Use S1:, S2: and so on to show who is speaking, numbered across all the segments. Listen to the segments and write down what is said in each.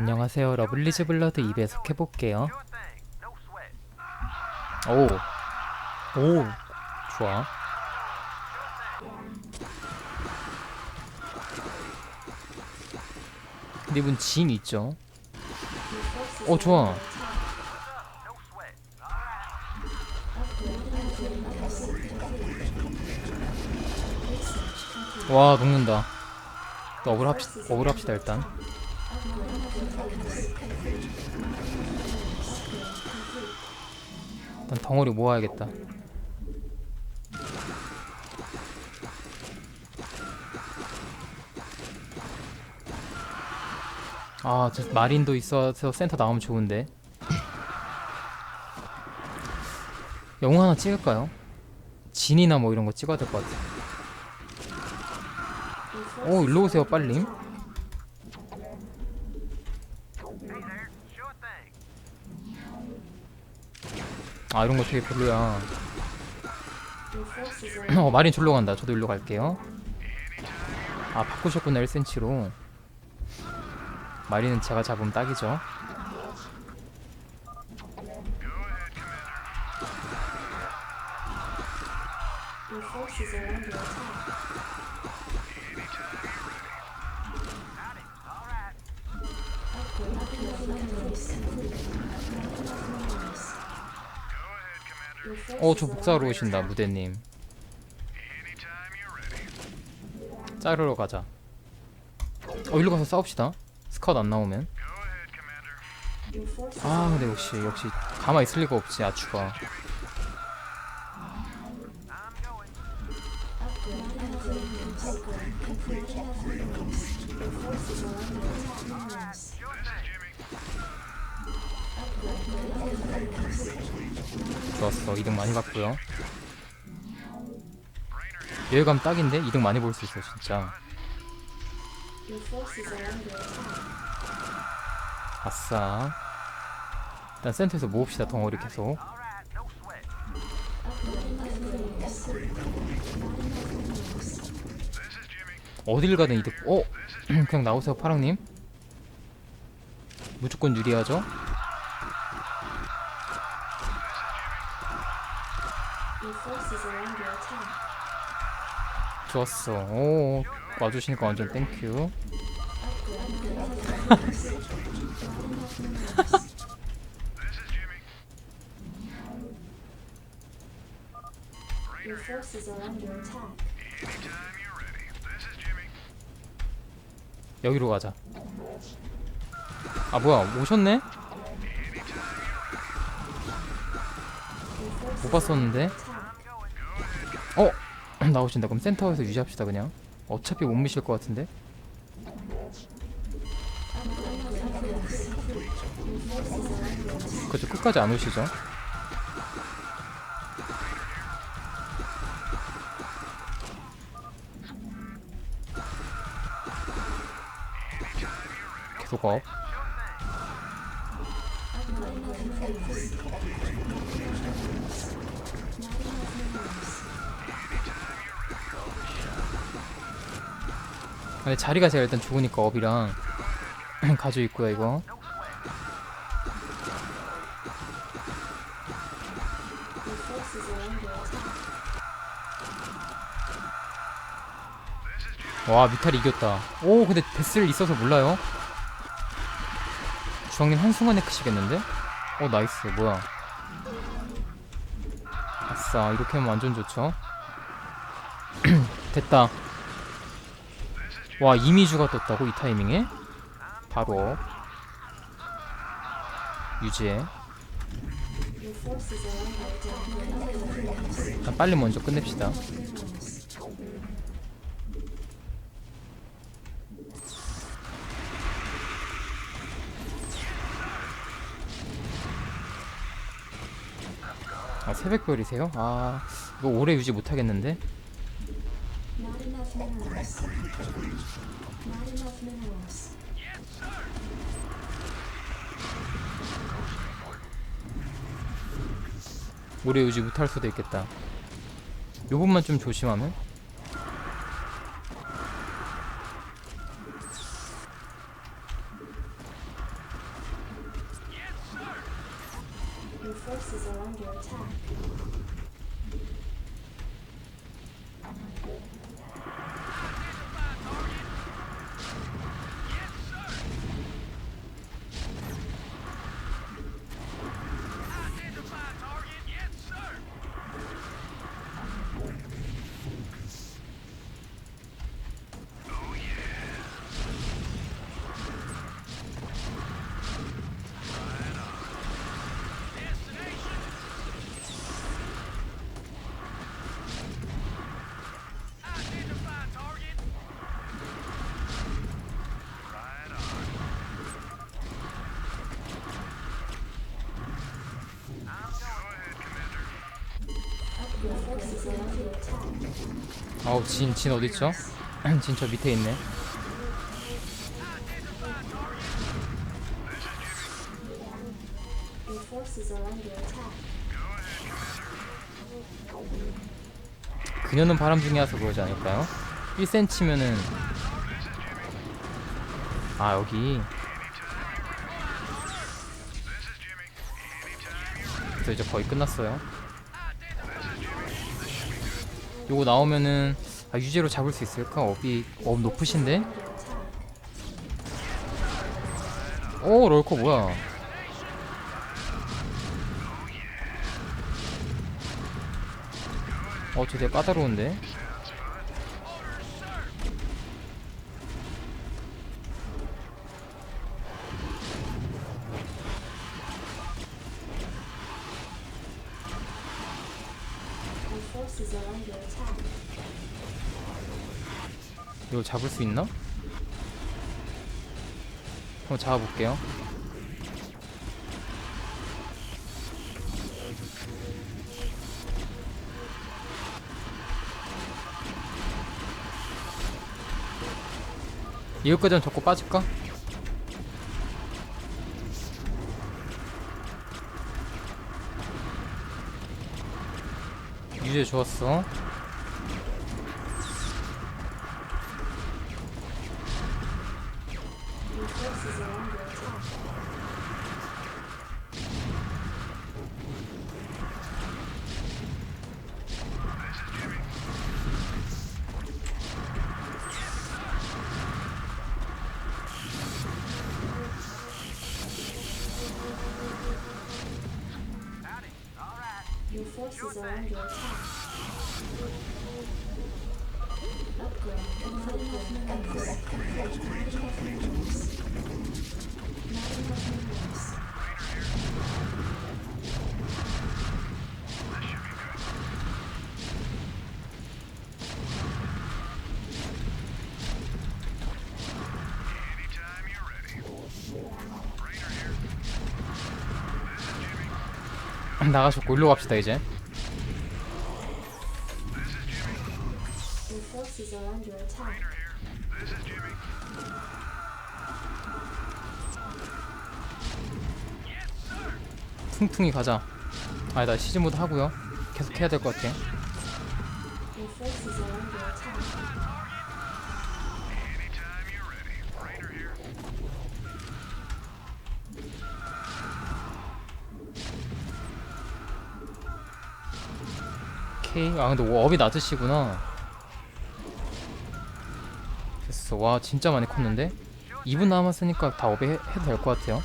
S1: 안녕하세요. 러블리즈 블러드 2배속 해볼게요. 오. 오. 좋아. 근데 이분 진 있죠? 어, 좋아. 와, 녹는다. 억울 합시다, 일단. 덩어리 모아야겠다. 아, 저 마린도 있어서 센터 나오면 좋은데. 영웅 하나 찍을까요? 진이나 뭐 이런 거 찍어야 될 것 같아. 오, 일로 오세요, 빨리. 아, 이런 거 되게 별로야. 어, 마린 졸로 간다. 저도 일로 갈게요. 아, 바꾸셨구나, 1cm로. 마린은 제가 잡으면 딱이죠.
S2: Under
S1: 오신다. 무대님. 자르러 가자. 어, 일로 가서 싸웁시다. 스카웃 안 나오면. 아, 근데 역시, 역시, 가만히 있을 리가 없지, 아추가. 좋았어. 2등 많이. 여기 가면 딱인데? 2등 많이 볼 수 있어, 진짜. 아싸. 일단 센터에서 모읍시다, 덩어리 계속. 어딜 가든 이득. 어? 그냥 나오세요, 파랑님. 무조건 유리하죠?
S2: Your forces are under attack.
S1: 좋았어. 오, 와주시니까 완전 땡큐. 여기로 가자. 아, 뭐야, 오셨네? 못 봤었는데? 어? 나오신다. 그럼 센터에서 유지합시다, 그냥. 어차피 못 미실 것 같은데? 그죠, 끝까지 안 오시죠? 계속 업. 근데 자리가 제가 일단 좋으니까 업이랑 가지고 있고요 이거. 와 미탈이 이겼다. 오 근데 베슬 있어서 몰라요? 주황님 한순간에 크시겠는데? 어 나이스. 뭐야. 아싸 이렇게 하면 완전 좋죠? 됐다 와 이미주가 떴다고 이 타이밍에? 바로 유지해. 일단 빨리 먼저 끝냅시다 아 새벽별이세요? 아 이거 오래 유지 못하겠는데? progress.
S2: Not enough minerals. Yes, sir!
S1: 오래 유지 못할 수도 있겠다. 요것만 좀 조심하면?
S2: Your forces are under attack.
S1: 아우 진 진 어딨죠? 진 저 밑에 있네. 그녀는 바람 중에 와서 그러지 않을까요? 1cm면은 아 여기 그래서 이제 거의 끝났어요 요거 나오면은 아, 유제로 잡을 수 있을까? 업이 업 높으신데? 오 롤코 뭐야 어, 저 되게 까다로운데? 이거 잡을 수 있나? 한번 잡아볼게요. 이것까지는 잡고 빠질까? 유제 좋았어.
S2: Forces are under attack. Your forces are under attack.
S1: 나가셨고 일로 갑시다 이제. 퉁퉁이 가자. 아니다 시즌 모드 하고요. 계속 해야 될 것 같아. 오케이. 아 근데 업이 낮으시구나. 됐어. 와 진짜 많이 컸는데. 2분 남았으니까 다 업에 해, 해도 될 것 같아요.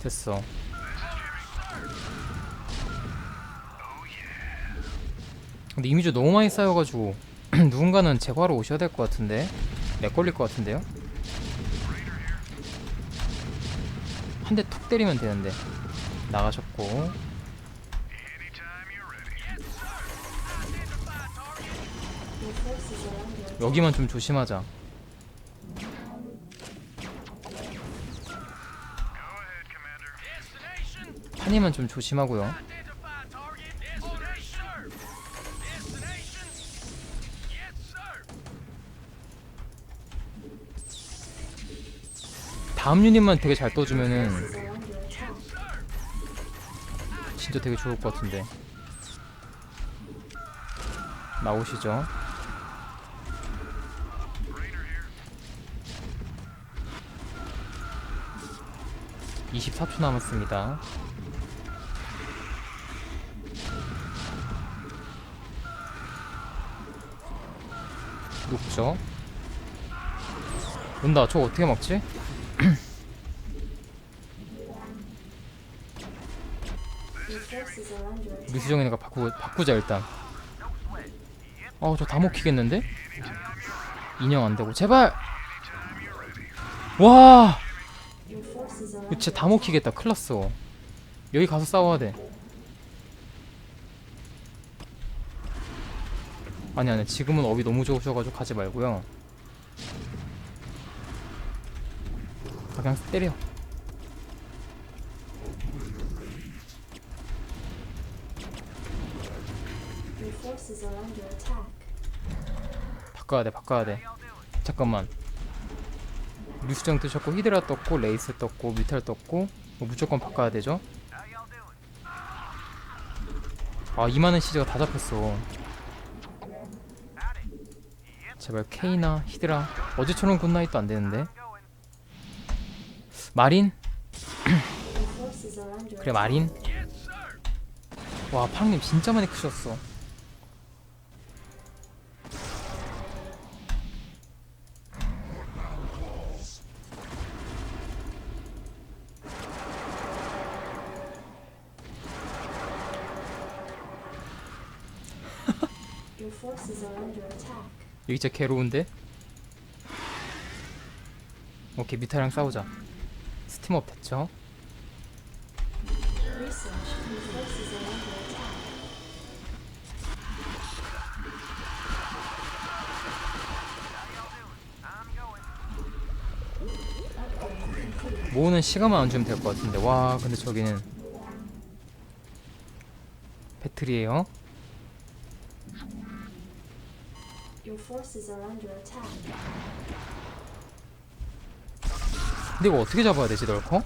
S1: 됐어. 근데 이미지 너무 많이 쌓여가지고 누군가는 제거하러 오셔야 될 것 같은데 렉 걸릴 것 같은데요? 한 대 툭 때리면 되는데 나가셨고. 여기만 좀 조심하자. 판이만 좀 조심하고요. 다음 유닛만 되게 잘 떠주면은 진짜 되게 좋을 것 같은데. 나오시죠. 24초 남았습니다. 높죠? 온다. 저거 어떻게 막지? 루시정이니까 바꾸, 바꾸자 일단. 어 저 다 먹히겠는데? 인형 안되고. 제발! 와! 진짜 다 먹히겠다. 큰일났어. 여기 가서 싸워야 돼. 아니 아니. 지금은 업이 너무 좋으셔가지고 가지 말고요 아, 그냥 때려. 바꿔야 돼 바꿔야 돼. 잠깐만. 루시정 뜨셨고 히드라 떴고 레이스 떴고 뮤탈 떴고 뭐 무조건 바꿔야 되죠? 아 이만한 시즈가 다 잡혔어. 제발 케이나 히드라. 어제처럼 굿나잇도 안 되는데 마린 그래 마린 와 파랑님 진짜 많이 크셨어. 여기 진짜 괴로운데? 오케이 미타랑 싸우자 스팀업 됐죠? 모으는 시간만 안 주면 될 것 같은데 와 근데 저기는 배틀이에요
S2: Your forces are under attack.
S1: 근데 이거 어떻게 잡아야 되지 널커?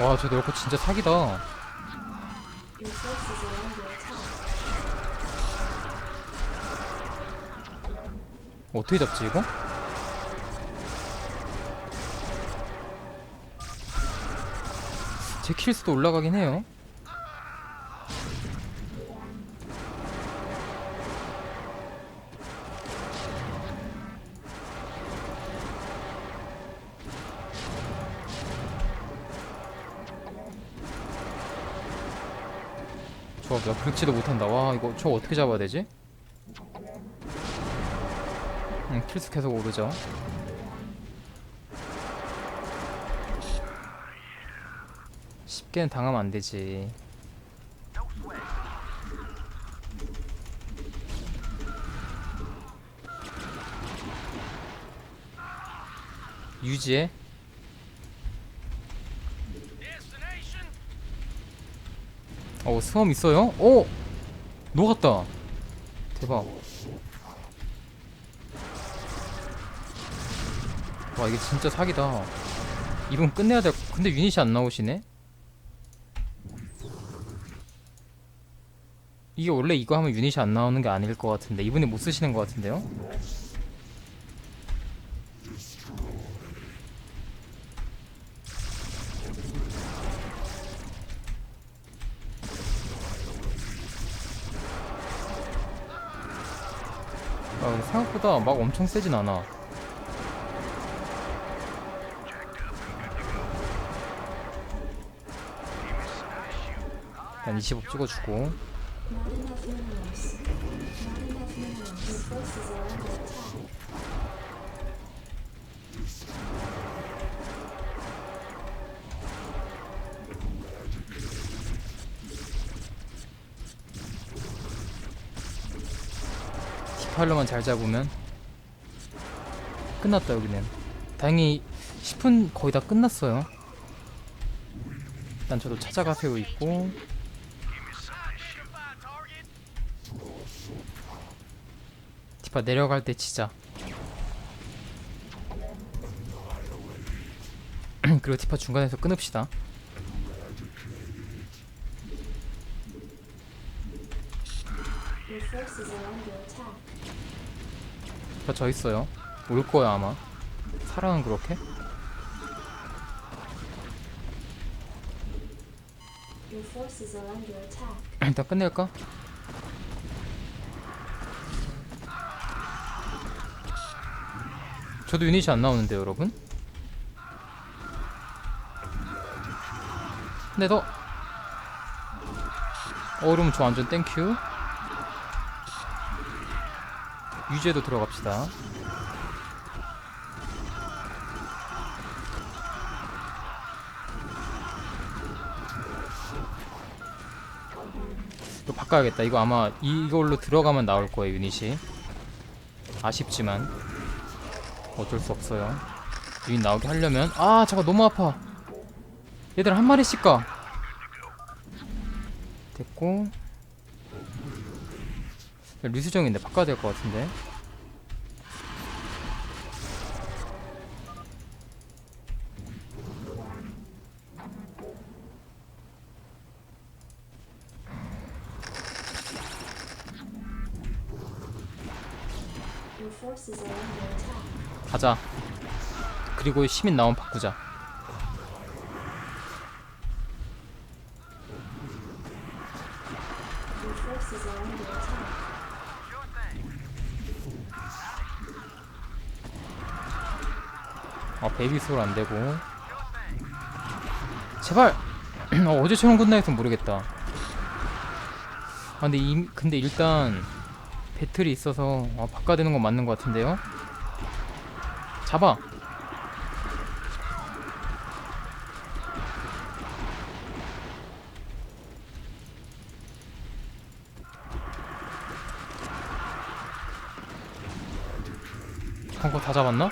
S1: 와저 널커 진짜 사기다. 어떻게 잡지 이거? 제 킬수도 올라가긴 해요 나 그렇지도 못한다 와 이거 저 어떻게 잡아야 되지? 응, 킬수 계속 오르죠. 쉽게는 당하면 안 되지. 유지해. 어, 수험 있어요? 오! 녹았다. 대박. 와 이게 진짜 사기다 이분 끝내야 될 근데 유닛이 안 나오시네 이게 원래 이거 하면 유닛이 안 나오는 게 아닐 것 같은데 이분이 못 쓰시는 것 같은데요? 아, 생각보다 막 엄청 세진 않아. 일단 25 찍어주고
S2: Not enough minerals. Not enough minerals. Your forces are under attack.
S1: 디파일러만 잘 잡으면 끝났다 여기는 다행히 10분 거의 다 끝났어요 일단 저도 찾아가세요 있고 싶어. 내려갈 때 치자. 그리고 디파 중간에서 끊읍시다.
S2: 디파
S1: 저 있어요. 올 거야 아마. 사랑은 그렇게? 일단 끝낼까? 저도 유닛이 안 나오는데 여러분. 네 더. 어 그럼 저 완전 땡큐. 유지에도 들어갑시다. 이거 바꿔야겠다. 이거 아마 이걸로 들어가면 나올 거예요, 유닛이. 아쉽지만 어쩔 수 없어요. 유닛 나오게 하려면 아, 잠깐 너무 아파. 얘들 한 마리씩 가. 됐고. 류수정인데 바꿔야 될 것 같은데.
S2: Your forces are under attack.
S1: 가자. 그리고 시민 나온 바꾸자. 아 베이비 소울 안 되고. 제발. 어, 어제처럼 끝나있으면 모르겠다. 아 근데 이, 근데 일단 배틀이 있어서 아, 바꿔야 되는 건 맞는 것 같은데요. 잡아. 잡았나?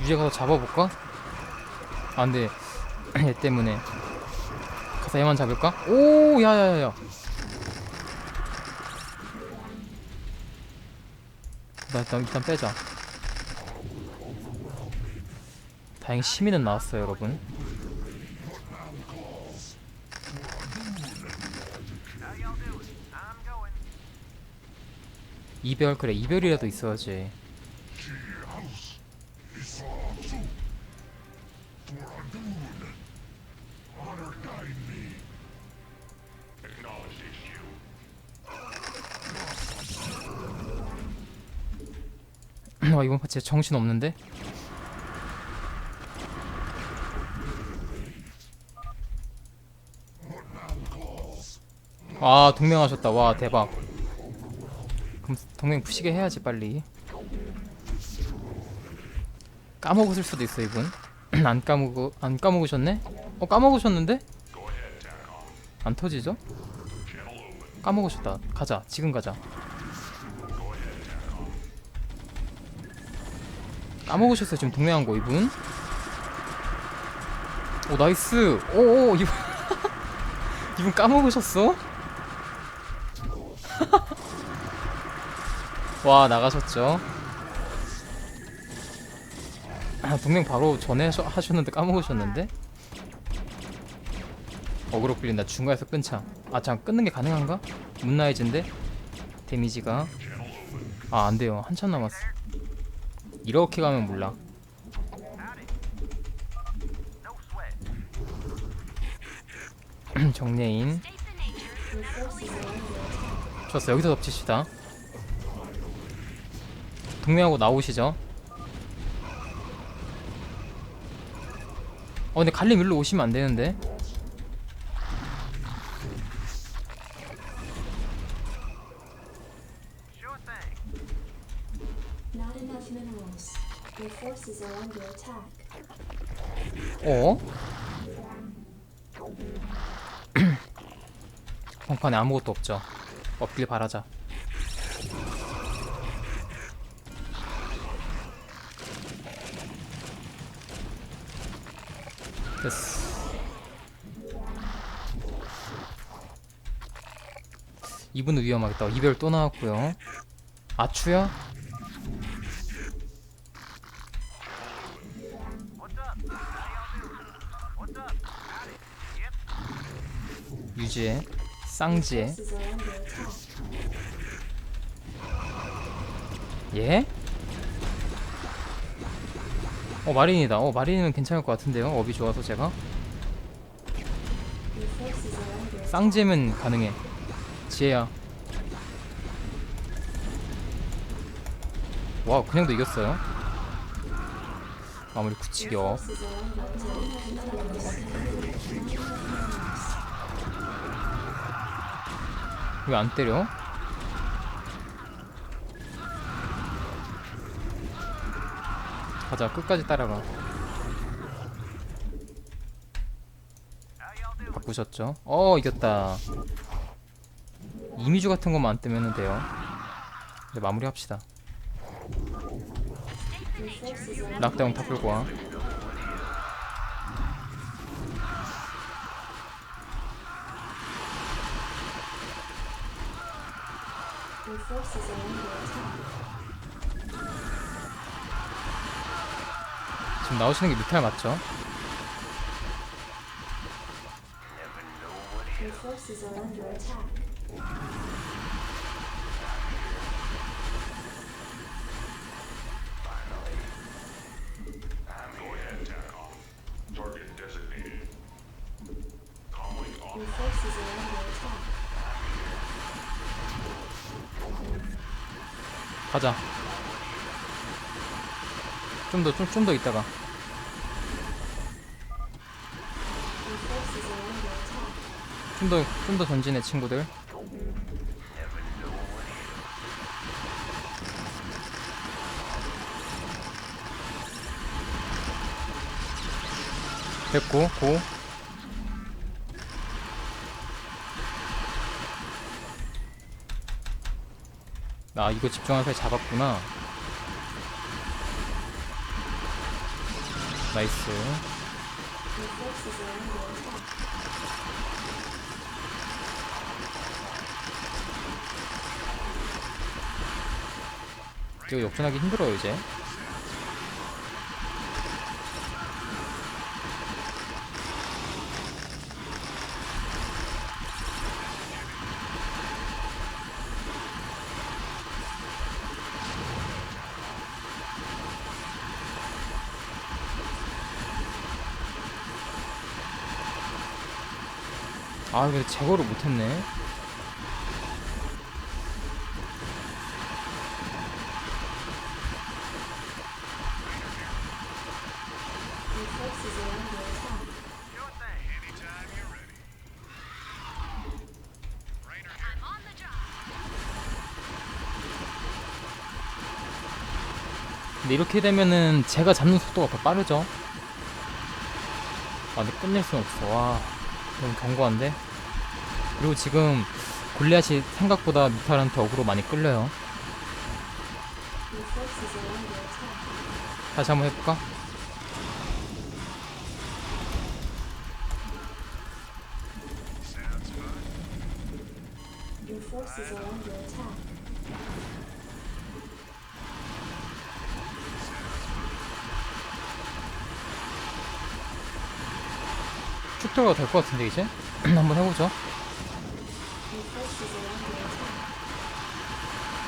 S1: 유재 가서 잡아볼까? 아 근데 얘 때문에 가서 얘만 잡을까? 오 야야야야 일단, 일단 빼자. 다행히 시민은 나왔어요 여러분. 이별 그래 이별이라도 있어야지 와 이번 파 진짜 정신 없는데? 아 동맹하셨다 와 대박 그럼 동맹 푸시게 해야지 빨리 까먹었을 수도 있어 이분 안 까먹어 안 까먹으셨네? 어 까먹으셨는데? 안 터지죠? 까먹으셨다 가자 지금 가자 까먹으셨어요 지금 동맹한 거 이분? 오 나이스. 오오 이분. 이분 까먹으셨어? 와 나가셨죠? 아, 동맹 바로 전에 하셨는데 까먹으셨는데? 어그로 끌린다. 중간에서 끊자 아 잠깐 끊는 게 가능한가? 문나이즈인데? 데미지가? 아 안돼요. 한참 남았어 이렇게 가면 몰라.
S2: attack.
S1: 좋았어 여기서 덮칩시다. 동맹하고 나오시죠. 어 근데 갈림 일로 오시면 안 되는데 벙판에 아무것도 없죠. 없길 바라자. 됐어. 이분은 위험하겠다. 이별 또 나왔고요. 아추야? 유지해
S2: attack.
S1: 예? 어 마린이다 어 마린은 괜찮을 것 같은데요 업이 좋아서 제가. 쌍지면 가능해 지혜야 와 그냥도 이겼어요 마무리 굳히기 업
S2: Forces are under attack.
S1: 왜 안 때려? 가자 끝까지 따라가. 바꾸셨죠? 어 이겼다. 이미주 같은 것만 안 뜨면 돼요. 이제 마무리 합시다.
S2: Your forces are under
S1: 락다운 다 끌고 와 지금 나오시는 게 뮤탈 맞죠? 좀 더 좀 좀 더 있다가. 좀 더 좀 더 전진해 친구들. 됐고 고. 나 이거 집중하서 잡았구나 나이스. 이거 역전하기 힘들어요 이제 아 근데 제거를 못했네. 근데 이렇게 되면은 제가 잡는 속도가 더 빠르죠? 아 근데 끝낼 순 없어. 와 너무 견고한데 그리고 지금 골리앗이 생각보다 뮤탈한테 어그로 많이 끌려요. 다시 한번 해볼까? 들어가도 될것 같은데 이제 한번 해보죠
S2: Your forces are under attack.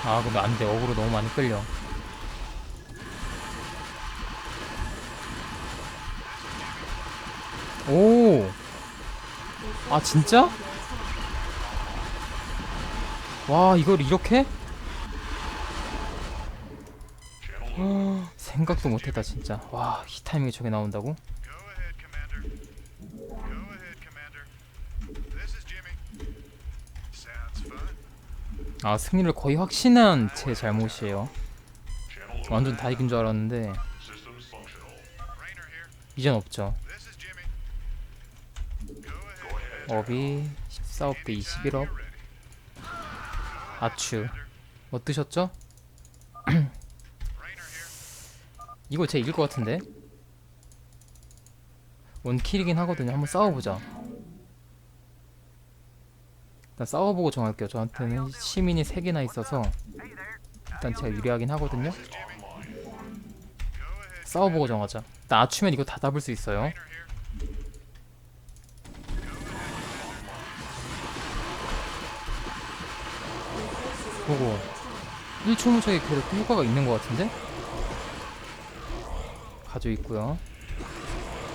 S1: 아 근데 안돼 어그로 너무 많이 끌려 오 아 진짜? 와 이걸 이렇게? 어, 생각도 못했다 진짜 와 이 타이밍에 저게 나온다고? 아 승리를 거의 확신한 제 잘못이에요 완전 다 이긴 줄 알았는데. 이젠 없죠. 업이 14업 대 21업
S3: You're ready.
S1: 아추 뭐 뜨셨죠?
S3: Rainer here.
S1: 이거 제 이길 것 같은데 원킬이긴 하거든요 한번 싸워보자 일단 싸워보고 정할게요. 저한테는 시민이 3개나 있어서 일단 제가 유리하긴 하거든요. 싸워보고 정하자. 나 아추면 이거 다 잡을 수 있어요. 보고 1초 무적이 그래도 효과가 있는 것 같은데? 가지고 있고요.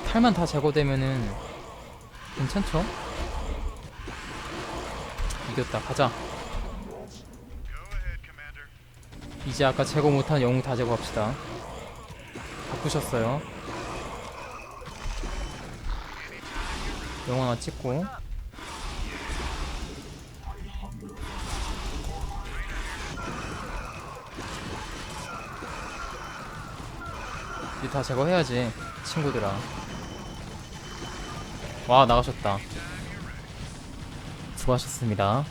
S1: 탈만 다 제거되면은 괜찮죠? 이겼다. 가자. 이제 아까 제거 못한 영웅 다 제거합시다. 바꾸셨어요. 영웅 하나 찍고 이제 다 제거해야지 친구들아 와 나가셨다 수고하셨습니다